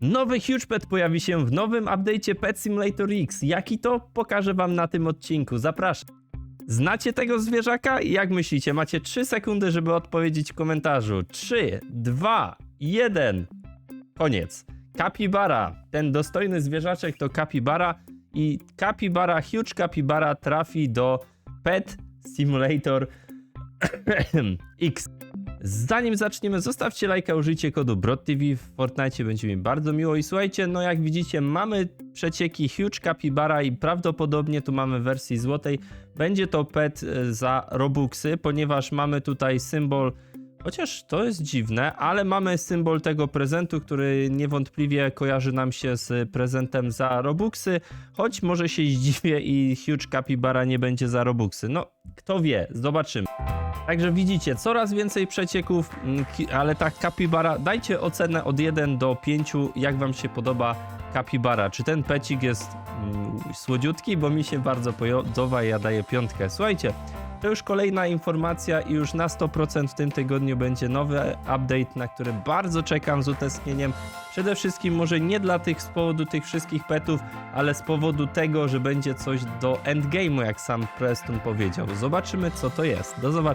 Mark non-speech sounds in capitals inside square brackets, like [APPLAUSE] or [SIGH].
Nowy Huge Pet pojawi się w nowym update'cie Pet Simulator X. Jaki to? Pokażę wam na tym odcinku. Zapraszam. Znacie tego zwierzaka? Jak myślicie? Macie 3 sekundy, żeby odpowiedzieć w komentarzu. 3, 2, 1. Koniec. Kapibara. Ten dostojny zwierzaczek to kapibara i kapibara, huge kapibara trafi do Pet Simulator [COUGHS] X. Zanim zaczniemy, zostawcie lajka, użyjcie kodu BRODTV w Fortnite, będzie mi bardzo miło. I słuchajcie, no jak widzicie, mamy przecieki Huge Capybara i prawdopodobnie tu mamy w wersji złotej. Będzie to pet e, za Robuxy, ponieważ mamy tutaj symbol, chociaż to jest dziwne, ale mamy symbol tego prezentu, który niewątpliwie kojarzy nam się z prezentem za Robuxy, choć może się zdziwię i Huge Capybara nie będzie za Robuxy. No, kto wie, zobaczymy. Także widzicie, coraz więcej przecieków, mm, ale tak kapibara, dajcie ocenę od 1 do 5, jak wam się podoba kapibara. Czy ten pecik jest mm, słodziutki, bo mi się bardzo podoba ja daję piątkę. Słuchajcie, to już kolejna informacja i już na 100% w tym tygodniu będzie nowy update, na który bardzo czekam z utęsknieniem. Przede wszystkim może nie dla tych z powodu tych wszystkich petów, ale z powodu tego, że będzie coś do endgame'u, jak sam Preston powiedział. Zobaczymy co to jest. Do zobaczenia.